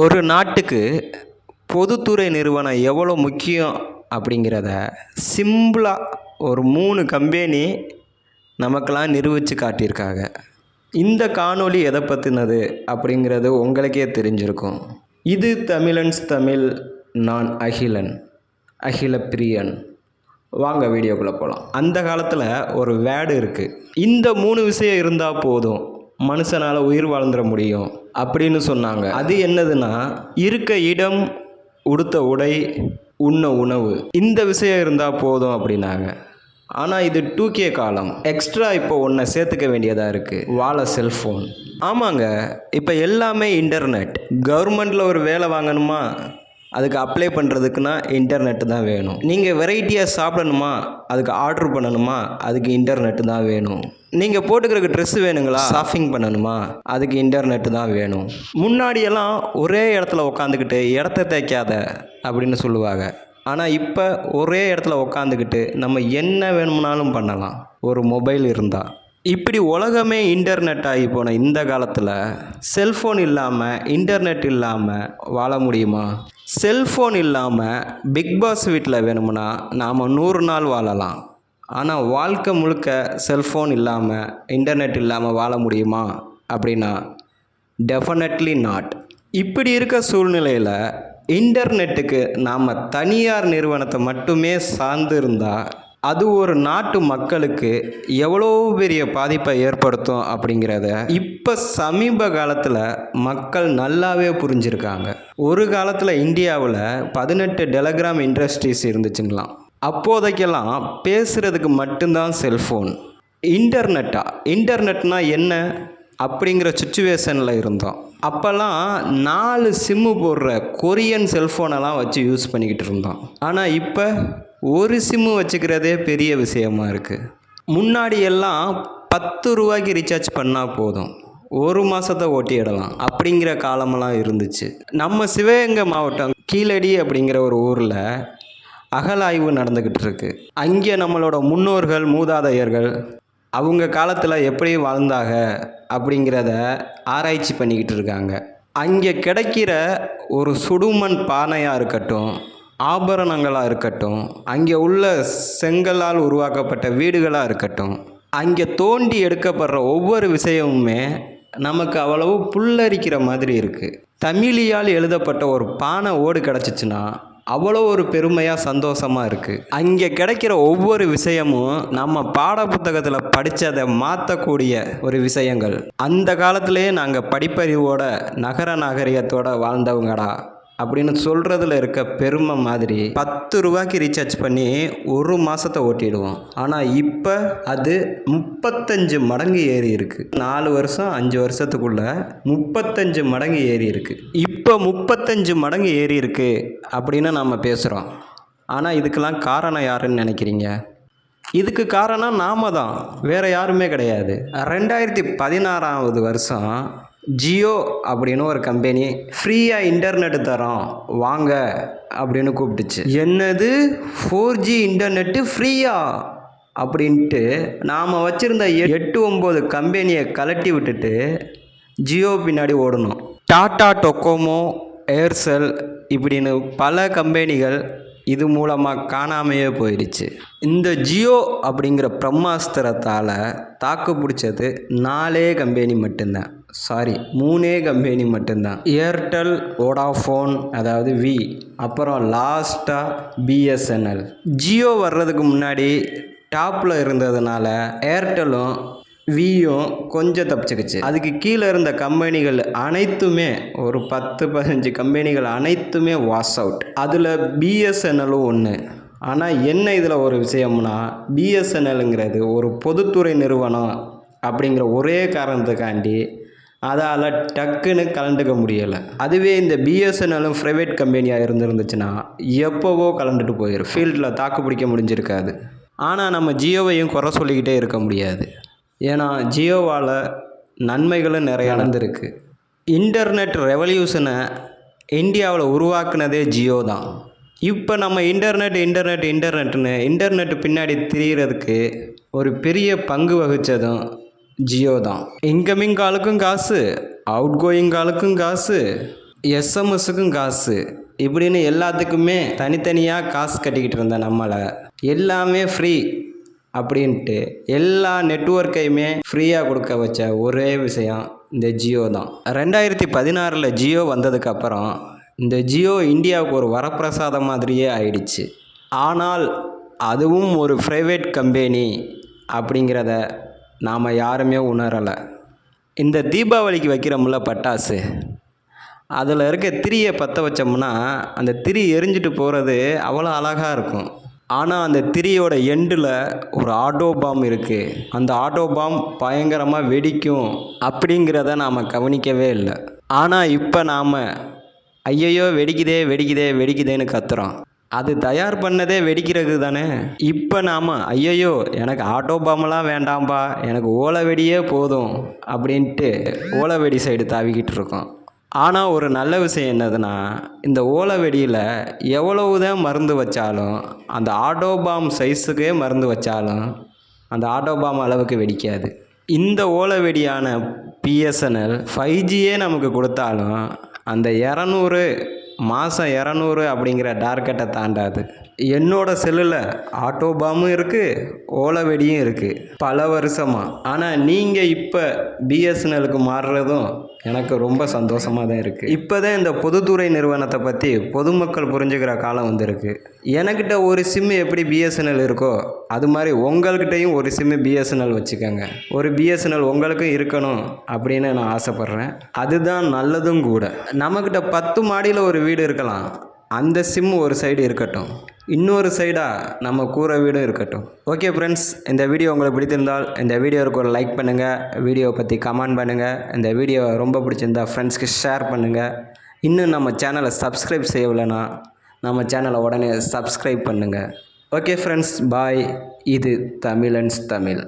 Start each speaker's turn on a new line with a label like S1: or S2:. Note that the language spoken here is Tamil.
S1: ஒரு நாட்டுக்கு பொதுத்துறை நிறுவனம் எவ்வளோ முக்கியம் அப்படிங்கிறத சிம்பிளாக ஒரு மூணு கம்பெனி நமக்கெல்லாம் நிரூபித்து காட்டியிருக்காங்க. இந்த காணொளி எதை பற்றினது அப்படிங்கிறது உங்களுக்கே தெரிஞ்சிருக்கும். இது தமிழன்ஸ் தமிழ் நான் அகிலன் அகில பிரியன். வாங்க வீடியோக்குள்ளே போகலாம் அந்த காலத்தில் ஒரு வேடு இருக்குது இந்த மூணு விஷயம் இருந்தால் போதும். மனுஷனால் உயிர் வாழ்ந்துட முடியும் அப்படின்னு சொன்னாங்க. அது என்னதுன்னா இருக்க இடம் உடுத்த உடை உண்ண உணவு. இந்த விஷயம் இருந்தால் போதும் அப்படின்னாங்க. ஆனால் இது டூ கே காலம். எக்ஸ்ட்ரா இப்போ ஒன்றை சேர்த்துக்க வேண்டியதாக இருக்குது வாழ செல்ஃபோன் ஆமாங்க. இப்போ எல்லாமே இன்டர்நெட் கவர்மெண்ட்டில் ஒரு வேலை வாங்கணுமா? அதுக்கு அப்ளை பண்ணுறதுக்குன்னா இன்டர்நெட்டு தான் வேணும். நீங்கள் வெரைட்டியாக சாப்பிடணுமா? அதுக்கு ஆர்டர் பண்ணணுமா? அதுக்கு இன்டர்நெட்டு தான் வேணும். நீங்கள் போட்டுக்கிறக்கு ட்ரெஸ்ஸு வேணுங்களா? ஷாப்பிங் பண்ணணுமா? அதுக்கு இன்டர்நெட்டு தான் வேணும். முன்னாடியெல்லாம் ஒரே இடத்துல உக்காந்துக்கிட்டு இடத்த தேய்க்காத அப்படின்னு சொல்லுவாங்க. ஆனால் இப்போ ஒரே இடத்துல உக்காந்துக்கிட்டு நம்ம என்ன வேணும்னாலும் பண்ணலாம். ஒரு மொபைல் இருந்தால் இப்படி உலகமே இன்டர்நெட் ஆகி போன இந்த காலத்தில் செல்ஃபோன் இல்லாமல் இன்டர்நெட் இல்லாமல் வாழ முடியுமா? செல்ஃபோன் இல்லாமல் பிக் பாஸ் வீட்டில் வேணும்னா நாம் நூறு நாள் வாழலாம். ஆனால் வாழ்க்கை முழுக்க செல்ஃபோன் இல்லாமல் இன்டர்நெட் இல்லாமல் வாழ முடியுமா? அப்படின்னா டெஃபினெட்லி நாட் இப்படி இருக்க சூழ்நிலையில் இன்டர்நெட்டுக்கு நாம் தனியார் நிறுவனத்தை மட்டுமே சார்ந்து இருந்தால் அது ஒரு நாட்டு மக்களுக்கு எவ்வளோ பெரிய பாதிப்பை ஏற்படுத்தும் அப்படிங்கிறத இப்போ சமீப காலத்தில் மக்கள் நல்லாவே புரிஞ்சிருக்காங்க. ஒரு காலத்தில் இந்தியாவில் பதினெட்டு டெலகிராம் இண்டஸ்ட்ரீஸ் இருந்துச்சுங்களாம். அப்போதைக்கெல்லாம் பேசுகிறதுக்கு மட்டும்தான் செல்ஃபோன் இன்டர்நெட்டா? இன்டர்நெட்னா என்ன? அப்படிங்கிற சுச்சுவேஷனில் இருந்தோம். அப்போல்லாம் நாலு சிம்மு போடுற கொரியன் செல்ஃபோனெல்லாம் வச்சு யூஸ் பண்ணிக்கிட்டு இருந்தோம். ஆனால் இப்போ ஒரு சிம்மு வச்சுக்கிறதே பெரிய விஷயமா இருக்குது முன்னாடி எல்லாம் பத்து ரூபாய்க்கு ரீசார்ஜ் பண்ணால் போதும். ஒரு மாதத்தை ஓட்டிடலாம். அப்படிங்கிற காலமெல்லாம் இருந்துச்சு. நம்ம சிவகங்கை மாவட்டம் கீழடி அப்படிங்கிற ஒரு ஊரில் அகலாய்வு நடந்துக்கிட்டு இருக்கு. அங்கே நம்மளோட முன்னோர்கள் மூதாதையர்கள் அவங்க காலத்தில் எப்படி வாழ்ந்தாங்க அப்படிங்கிறத ஆராய்ச்சி பண்ணிக்கிட்டு இருக்காங்க. அங்கே கிடைக்கிற ஒரு சுடுமண் பானையாக இருக்கட்டும் ஆபரணங்களாக இருக்கட்டும் அங்கே உள்ள செங்கலால் உருவாக்கப்பட்ட வீடுகளாக இருக்கட்டும் அங்கே தோண்டி எடுக்கப்படுற ஒவ்வொரு விஷயமுமே நமக்கு அவ்வளவு புல்லரிக்கிற மாதிரி இருக்குது தமிழியால் எழுதப்பட்ட ஒரு பானை ஓடு கிடச்சிச்சின்னா அவ்வளோ ஒரு பெருமையாக சந்தோஷமாக இருக்குது அங்கே கிடைக்கிற ஒவ்வொரு விஷயமும் நம்ம பாடப்புத்தகத்தில் படித்ததை மாற்றக்கூடிய ஒரு விஷயங்கள். அந்த காலத்திலேயே நாங்கள் படிப்பறிவோட நகர நாகரிகத்தோடு வாழ்ந்தவங்கடா. அப்படின்னு சொல்கிறதுல இருக்க பெருமை மாதிரி பத்து ரூபாய்க்கு ரீசார்ஜ் பண்ணி ஒரு மாதத்தை ஓட்டிடுவோம். ஆனால் இப்போ அது முப்பத்தஞ்சு மடங்கு ஏறி இருக்குது நாலு வருஷம் அஞ்சு வருஷத்துக்குள்ள முப்பத்தஞ்சு மடங்கு ஏறி இருக்குது இப்போ முப்பத்தஞ்சு மடங்கு ஏறி இருக்கு அப்படின்னு நம்ம பேசுகிறோம் ஆனால் இதுக்கெல்லாம் காரணம் யாருன்னு நினைக்கிறீங்க? இதுக்கு காரணம் நாம தான். வேறு யாருமே கிடையாது. ரெண்டாயிரத்தி பதினாறாவது வருஷம் ஜியோ அப்படின்னு ஒரு கம்பெனி ஃப்ரீயாக இன்டர்நெட் தரோம் வாங்க அப்படின்னு கூப்பிட்டுச்சு. என்னது? ஃபோர் ஜி இன்டர்நெட்டு ஃப்ரீயா அப்படின்ட்டு நாம் வச்சுருந்த எட்டு ஒம்பது கம்பெனியை கலட்டி விட்டுட்டு ஜியோ பின்னாடி ஓடணும். டாடா டொக்கோமோ ஏர்செல் இப்படின்னு பல கம்பெனிகள் இது மூலமாக காணாமையே போயிடுச்சு. இந்த ஜியோ அப்படிங்கிற பிரம்மாஸ்திரத்தால் தாக்கு பிடிச்சது நாலே கம்பெனி மட்டும்தான். சாரி மூணே கம்பெனி மட்டும்தான். ஏர்டெல் வோடாஃபோன் அதாவது வி அப்புறம் லாஸ்ட்டாக பிஎஸ்என்எல் ஜியோ வர்றதுக்கு முன்னாடி டாப்பில் இருந்ததுனால ஏர்டெல்லும் வியும் கொஞ்சம் தப்பிச்சுக்கிச்சு. அதுக்கு கீழே இருந்த கம்பெனிகள் அனைத்துமே ஒரு பத்து பதினஞ்சு கம்பெனிகள் அனைத்துமே வாஷ் அவுட் அதில் பிஎஸ்என்எல்லும் ஒன்று ஆனால் என்ன இதில் ஒரு விஷயம்னா பிஎஸ்என்எல்ங்கிறது ஒரு பொதுத்துறை நிறுவனம் அப்படிங்கிற ஒரே காரணத்துக்காண்டி அதால் டக்குன்னு கலந்துக்க முடியலை. அதுவே இந்த பிஎஸ்என்எல்லும் ப்ரைவேட் கம்பெனியாக இருந்திருந்துச்சுன்னா எப்போவோ கலந்துட்டு போயிடும் ஃபீல்டில் தாக்கு பிடிக்க முடிஞ்சிருக்காது. ஆனால் நம்ம ஜியோவையும் குறை சொல்லிக்கிட்டே இருக்க முடியாது. ஏன்னா ஜியோவால் நன்மைகளும் நிறைய நடந்திருக்கு. இன்டர்நெட் ரெவல்யூஷனை இந்தியாவில் உருவாக்குனதே ஜியோ தான். இப்போ நம்ம இன்டர்நெட் இன்டர்நெட் இன்டர்நெட்னு இன்டர்நெட் பின்னாடி திரியிறதுக்கு ஒரு பெரிய பங்கு வகித்ததும் ஜியோ தான் இன்கமிங் காலுக்கும் காசு அவுட் கோயிங் காலுக்கும் காசு எஸ்எம்எஸுக்கும் காசு. இப்படின்னு எல்லாத்துக்குமே தனித்தனியாக காசு கட்டிக்கிட்டு இருந்தேன் நம்மளை. எல்லாமே ஃப்ரீ அப்படின்ட்டு எல்லா நெட்வொர்க்கையுமே ஃப்ரீயாக கொடுக்க வச்ச ஒரே விஷயம் இந்த ஜியோ தான் ரெண்டாயிரத்தி பதினாறில் ஜியோ வந்ததுக்கப்புறம் இந்த ஜியோ இந்தியாவுக்கு ஒரு வரப்பிரசாதம் மாதிரியே ஆயிடுச்சு. ஆனால் அதுவும் ஒரு ப்ரைவேட் கம்பெனி அப்படிங்கிறத நாம் யாருமே உணரலை. இந்த தீபாவளிக்கு வைக்கிறோம்ல பட்டாசு அதில் இருக்க திரியை பற்ற வச்சோம்னா அந்த திரி எரிஞ்சிட்டு போகிறது அவ்வளோ அழகாக இருக்கும். ஆனால் அந்த திரியோட எண்டில் ஒரு ஆட்டோ பாம் இருக்குது அந்த ஆட்டோ பாம் பயங்கரமாக வெடிக்கும் அப்படிங்கிறத நாம் கவனிக்கவே இல்லை. ஆனால் இப்போ நாம் ஐயையோ வெடிக்குதே வெடிக்குதே வெடிக்குதேன்னு கத்துறோம். அது தயார் பண்ணதே வெடிக்கிறது தானே? இப்போ நாம் ஐயையோ எனக்கு ஆட்டோ பாம்பெல்லாம் வேண்டாம்பா எனக்கு ஓலை வெடியே போதும் அப்படின்ட்டு ஓலை வெடி சைடு தாவிக்கிட்டு இருக்கோம். ஆனால் ஒரு நல்ல விஷயம் என்னதுன்னா இந்த ஓலை வெடியில் எவ்வளவு தான் மருந்து வச்சாலும் அந்த ஆட்டோ பாம் சைஸுக்கே மருந்து வச்சாலும் அந்த ஆட்டோ பாம் அளவுக்கு வெடிக்காது. இந்த ஓலை வெடியான பிஎஸ்என்எல் ஃபைவ் ஜியே நமக்கு கொடுத்தாலும் அந்த இரநூறு மாதம் இரநூறு அப்படிங்கிற டார்கெட்டை தாண்டாது. என்னோட செல்லில் ஆட்டோ பாமும் இருக்குது ஓலை வெடியும் இருக்குது பல வருஷமாக ஆனால் நீங்கள் இப்போ பிஎஸ்என்எலுக்கு மாறுறதும் எனக்கு ரொம்ப சந்தோஷமாக தான் இருக்குது இப்போ தான் இந்த பொதுத்துறை நிறுவனத்தை பற்றி பொதுமக்கள் புரிஞ்சுக்கிற காலம் வந்திருக்கு. எனக்கிட்ட ஒரு சிம்மு எப்படி பிஎஸ்என்எல் இருக்கோ அது மாதிரி உங்கள்கிட்டயும் ஒரு சிம்மு பிஎஸ்என்எல் வச்சுக்கோங்க. ஒரு பிஎஸ்என்எல் உங்களுக்கும் இருக்கணும் அப்படின்னு நான் ஆசைப்பட்றேன். அதுதான் நல்லதும் கூட. நம்மக்கிட்ட பத்து மாடியில் ஒரு வீடு இருக்கலாம். அந்த சிம் ஒரு சைடு இருக்கட்டும். இன்னொரு சைடாக நம்ம கூரை வீடும் இருக்கட்டும். ஓகே ஃப்ரெண்ட்ஸ் இந்த வீடியோ உங்களுக்கு பிடித்திருந்தால் இந்த வீடியோவுக்கு ஒரு லைக் பண்ணுங்கள் வீடியோவை பற்றி கமெண்ட் பண்ணுங்கள் இந்த வீடியோ ரொம்ப பிடிச்சிருந்தா ஃப்ரெண்ட்ஸ்க்கு ஷேர் பண்ணுங்கள் இன்னும் நம்ம சேனலை சப்ஸ்கிரைப் செய்யலைன்னா நம்ம சேனலை உடனே சப்ஸ்கிரைப் பண்ணுங்கள் ஓகே ஃப்ரெண்ட்ஸ் பாய் இது தமிழன்ஸ் தமிழ்.